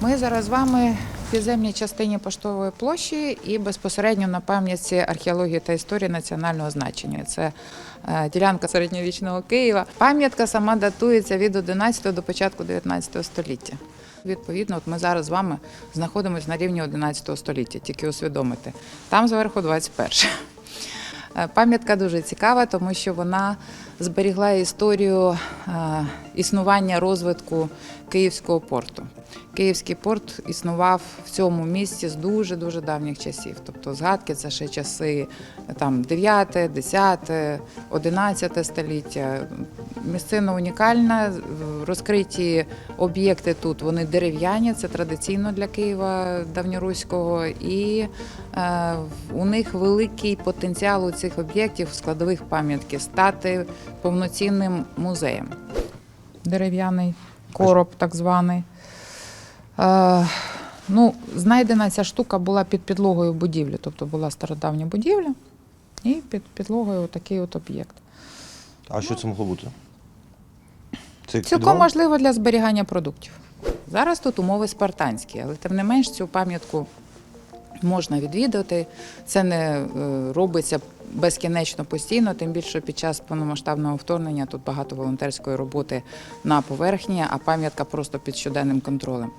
Ми зараз з вами в підземній частині поштової площі і безпосередньо на пам'ятці археології та історії національного значення. Це е, ділянка середньовічного Києва. Пам'ятка сама датується від 11 до початку 19 століття. Відповідно, от ми зараз з вами знаходимося на рівні 11 століття, тільки усвідомити. Там зверху 21. Е, Пам'ятка дуже цікава, тому що вона зберігла історію е, існування розвитку Київського порту. Київський порт існував в цьому місці з дуже дуже давніх часів. Тобто згадки це ще часи е, там 9, 10, 11 століття. Місцина унікальна. Розкриті об'єкти тут вони дерев'яні, це традиційно для Києва давньоруського, і е, у них великий потенціал у цих об'єктів складових пам'ятки стати повноцінним музеєм. Дерев'яний короб, так званий. Е, ну, знайдена ця штука була під підлогою будівлі, тобто була стародавня будівля, і під підлогою такий от об'єкт. А що це могло бути? Це Цілком підвал? можливо для зберігання продуктів. Зараз тут умови спартанські, але тим не менш цю пам'ятку можна відвідати. Це не е, робиться безкінечно постійно, тим більше під час повномасштабного вторгнення тут багато волонтерської роботи на поверхні, а пам'ятка просто під щоденним контролем.